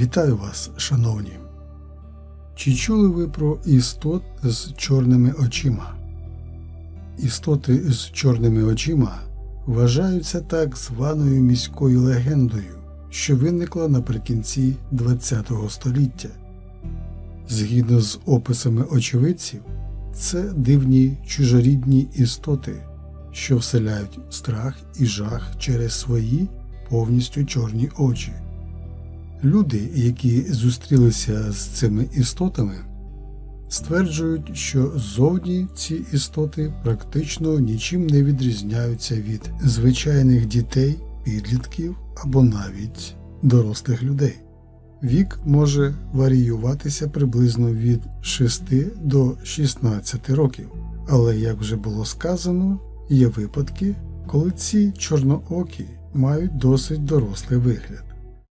Вітаю вас, шановні. Чи чули ви про істот з чорними очима? Істоти з чорними очима вважаються так званою міською легендою, що виникла наприкінці ХХ століття. Згідно з описами очевидців, це дивні чужорідні істоти, що вселяють страх і жах через свої повністю чорні очі. Люди, які зустрілися з цими істотами, стверджують, що зовні ці істоти практично нічим не відрізняються від звичайних дітей, підлітків або навіть дорослих людей. Вік може варіюватися приблизно від 6 до 16 років, але, як вже було сказано, є випадки, коли ці чорноокі мають досить дорослий вигляд.